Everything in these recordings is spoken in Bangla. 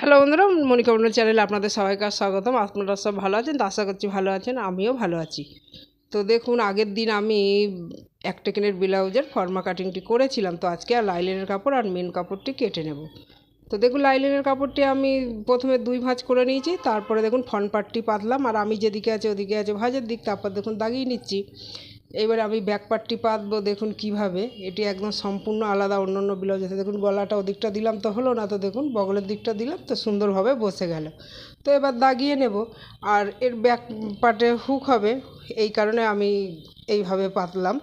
হ্যালো বন্ধুরা, মনিকা বন্ধু চ্যানেলে আপনাদের সবাইকে স্বাগতম। আপনারা সব ভালো আছেন? তো আশা করছি ভালো আছেন, আমিও ভালো আছি। তো দেখুন, আগের দিন আমি এক টেকেনের ব্লাউজের ফর্মা কাটিংটি করেছিলাম। তো আজকে আর লাইলেনের কাপড় আর মেন কাপড়টি কেটে নেব। তো দেখুন, লাইলেনের কাপড়টি আমি প্রথমে দুই ভাঁজ করে নিয়েছি, তারপরে দেখুন ফ্রন্ট পার্টটি পাতলাম। আর আমি যেদিকে আছে, ওদিকে আছে ভাঁজের দিক, তারপর দেখুন, দাগিয়ে নিচ্ছি। এবারে আমি ব্যাক পার্টটি পাতবো, দেখুন কীভাবে। এটি একদম সম্পূর্ণ আলাদা অন্য অন্য ব্লাউজ আছে দেখুন গলাটা ওদিকটা দিলাম তো হলো না তো দেখুন বগলের দিকটা দিলাম তো সুন্দরভাবে বসে গেল। তো এবার দাগিয়ে নেব, আর এর ব্যাক পার্টে হুক হবে, এই কারণে আমি এইভাবে পাতলাম।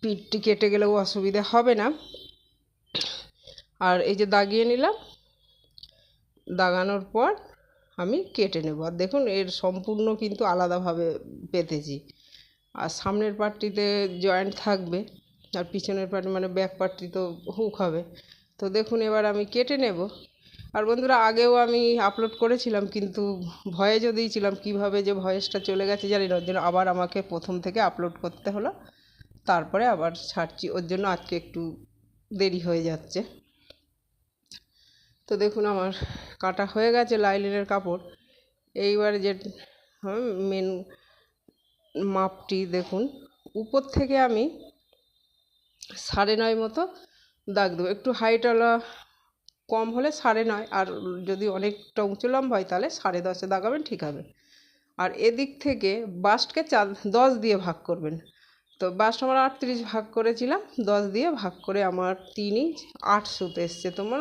পিঠটি কেটে গেলেও অসুবিধা হবে না। আর এই যে দাগিয়ে নিলাম, দাগানোর পর আমি কেটে নেব। আর দেখুন এর সম্পূর্ণ কিন্তু আলাদাভাবে পেতেছি। আর সামনের পার্টটিতে জয়েন্ট থাকবে, আর পিছনের পার্ট মানে ব্যাক পার্টটি তো হুক হবে। তো দেখুন, এবার আমি কেটে নেব। আর বন্ধুরা, আগেও আমি আপলোড করেছিলাম, কিন্তু ভয়েজও দিয়েছিলাম, কীভাবে যে ভয়েসটা চলে গেছে জানি না। ওর জন্য আবার আমাকে প্রথম থেকে আপলোড করতে হলো। তারপরে আবার ছাড়ছি। ওর জন্য আজকে একটু দেরি হয়ে যাচ্ছে। তো দেখুন, আমার কাটা হয়ে গেছে লাইলিনের কাপড়। এইবার যে মেন মাপটি দেখুন। উপর থেকে আমি সাড়ে নয় মতো দাগ দেবো। একটু হাইটওয়ালা কম হলে সাড়ে নয়, আর যদি অনেকটা উঁচু লম্বা হয় তাহলে সাড়ে দশে দাগাবেন, ঠিক হবে। আর এদিক থেকে বাস্টকে চার, দশ দিয়ে ভাগ করবেন। তো বাস্ট আমার আটত্রিশ ভাগ করেছিলাম, দশ দিয়ে ভাগ করে আমার তিন ইঞ্চ আট সুত এসছে তোমার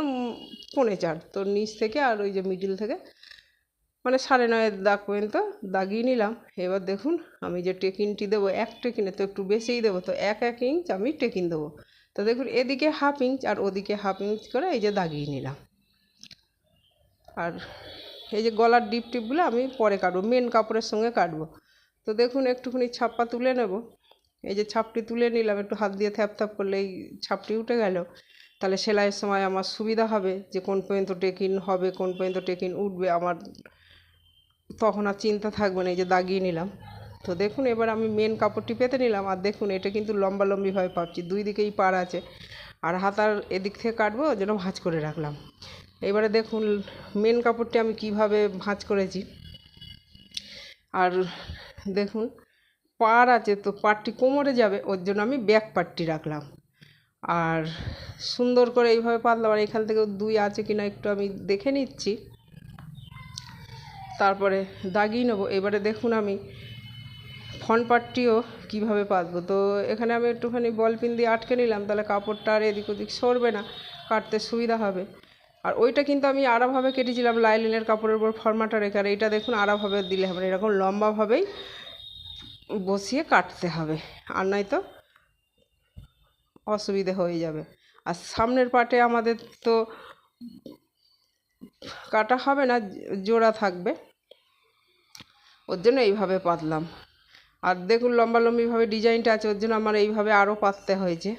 পৌনে চার। তো নিচ থেকে আর ওই যে মিডিল থেকে মানে সাড়ে নয়ের দাগ পর্যন্ত দাগিয়ে নিলাম। এবার দেখুন, আমি যে টেকিনটি দেবো, এক টেকিনে তো একটু বেশিই দেবো, তো এক এক ইঞ্চ আমি টেকিন দেবো। তো দেখুন, এদিকে হাফ ইঞ্চ আর ওদিকে হাফ ইঞ্চ করে এই যে দাগিয়ে নিলাম। আর এই যে গলার ডিপ টিপগুলো আমি পরে কাটবো মেন কাপড়ের সঙ্গে কাটবো। তো দেখুন, একটুখানি ছাপ্পা তুলে নেব। এই যে ছাপটি তুলে নিলাম, একটু হাত দিয়ে থ্যাপ থ্যাপ করলে এই ছাপটি উঠে গেল। তাহলে সেলাইয়ের সময় আমার সুবিধা হবে যে কোন পর্যন্ত টেকিন হবে, কোন পর্যন্ত টেকিন উঠবে, আমার তখন আর চিন্তা থাকবে না, এই যে দাগিয়ে নিলাম। তো দেখুন, এবার আমি মেন কাপড়টি পেতে নিলাম, আর দেখুন, এটা কিন্তু লম্বা লম্বিভাবে পাচ্ছি, দুই দিকেই পার আছে। আর হাতার এদিক থেকে কাটবো জন্য ভাঁজ করে রাখলাম। এবারে দেখুন মেন কাপড়টি আমি কীভাবে ভাঁজ করেছি। আর দেখুন পার আছে, তো পাটটি কোমরে যাবে, ওর জন্য আমি ব্যাক পাটটি রাখলাম। আর সুন্দর করে এইভাবে পাতলাম, আর এখান থেকে দুই আছে কিনা একটু আমি দেখে নিচ্ছি। তারপরে দাগিয়ে নেব। এবারে দেখুন আমি ফ্রন্ট পার্টটিও কীভাবে পাতবো। তো এখানে আমি একটুখানি বল পিন দিয়ে আটকে নিলাম, তাহলে কাপড়টা আর এদিক ওদিক সরবে না, কাটতে সুবিধা হবে। আর ওইটা কিন্তু আমি আড়াভাবে কেটেছিলাম লাইলিনের কাপড়ের উপর ফর্মাটা রেখে, আর এইটা দেখুন আড়াভাবে দিলে হবে এরকম লম্বাভাবেই বসিয়ে কাটতে হবে, আর নয়তো অসুবিধে হয়ে যাবে। আর সামনের পাটে আমাদের তো কাটা হবে না, জোড়া থাকবে। ওর জন্য এইভাবে পাতলাম। আর দেখুন লম্বা লম্বিভাবে ডিজাইনটা আছে, ওর জন্য আমার এইভাবে আরও পাততে হয়েছে।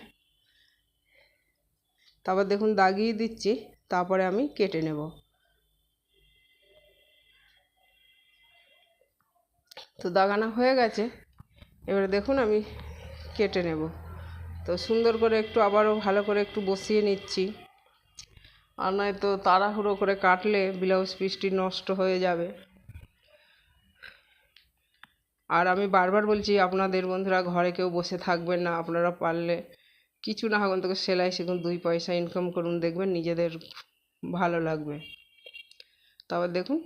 তারপর দেখুন দাগিয়ে দিচ্ছি, তারপরে আমি কেটে নেব। তো দাগানো হয়ে গেছে, এবারে দেখুন আমি কেটে নেব। তো সুন্দর করে একটু আবারও ভালো করে একটু বসিয়ে নিচ্ছি। আর নয়তো তাড়াহুড়ো করে কাটলে ব্লাউজ পিসটি নষ্ট হয়ে যাবে। আর আমি বারবার বলছি, আপনাদের বন্ধুরা ঘরে কেউ বসে থাকবেন না, আপনারা পারলে কিছু না হোক, অন্তত সেলাই শিখুন, দুই পয়সা ইনকাম করুন, দেখবেন নিজেদের ভালো লাগবে। তবে দেখুন,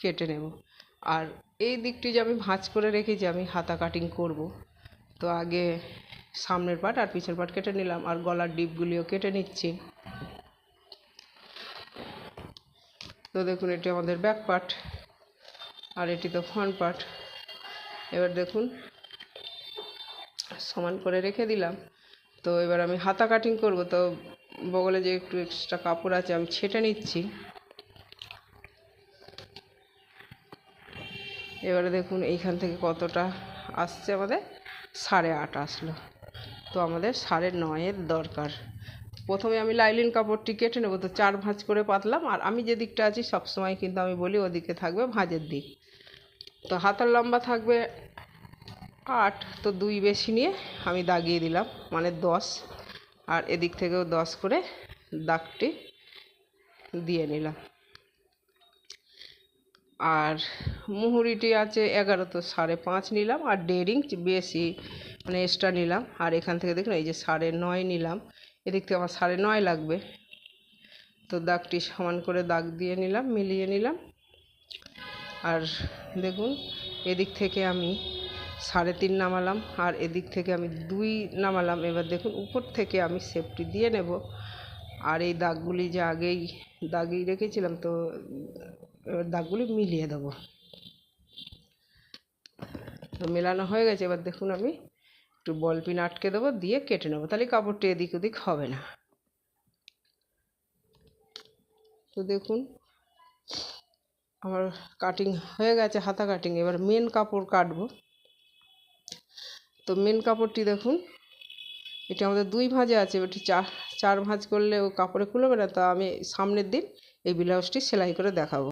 কেটে নেব। আর এই দিকটি যে আমি ভাঁজ করে রেখেছি, আমি হাতা কাটিং করব। তো আগে সামনের পাট আর পিছের পাট কেটে নিলাম, আর গলার ডিপগুলিও কেটে নিচ্ছি। তো দেখুন, এটি আমাদের ব্যাক পার্ট আর এটি তো ফ্রন্ট পার্ট এবার দেখুন, সমান করে রেখে দিলাম। তো এবার আমি হাতা কাটিং করব, তো বগলে যে একটু এক্সট্রা কাপড় আছে আমি ছেটে নিচ্ছি। এবারে দেখুন এইখান থেকে কতটা আসছে আমাদের? সাড়ে আট আসলো। তো আমাদের সাড়ে নয়ের দরকার। প্রথমে আমি লাইলিন কাপড়টি কেটে নেব, তো চার ভাঁজ করে পাতলাম। আর আমি যে দিকটা আছি সবসময় কিন্তু আমি বলি ওদিকে থাকবে ভাঁজের দিক। তো হাতার লম্বা থাকবে আট, তো দুই বেশি নিয়ে আমি দাগিয়ে দিলাম মানে দশ। আর এদিক থেকেও দশ করে দাগটি দিয়ে নিলাম। আর মুহুরিটি আছে এগারো, তো সাড়ে পাঁচ নিলাম। আর ইঞ্চ বেশি মানে এক্সট্রা নিলাম। আর এখান থেকে দেখুন, এই যে সাড়ে নয় নিলাম। এদিক থেকে আমার সাড়ে নয় লাগবে। তো দাগটি সমান করে দাগ দিয়ে নিলাম, মিলিয়ে নিলাম। আর দেখুন, এদিক থেকে আমি সাড়ে তিন নামালাম, আর এদিক থেকে আমি দুই নামালাম। এবার দেখুন, উপর থেকে আমি সেফটি দিয়ে নেব। আর এই দাগগুলি যে আগেই দাগিয়ে রেখেছিলাম, তো এবার দাগগুলি মিলিয়ে দেবো। তো মেলানো হয়ে গেছে। এবার দেখুন, আমি একটু বল পিন আটকে দেবো, দিয়ে কেটে নেব। তাহলে কাপড়টি এদিক ওদিক হবে না। তো দেখুন আমার কাটিং হয়ে গেছে, হাতা কাটিং এবার মেন কাপড় কাটবো। তো মেন কাপড়টি দেখুন, এটি আমাদের দুই ভাঁজে আছে। এটি চার চার ভাঁজ করলে ও কাপড়ে খুলবে না, তা আমি সামনের দিন এই ব্লাউজটি সেলাই করে দেখাবো।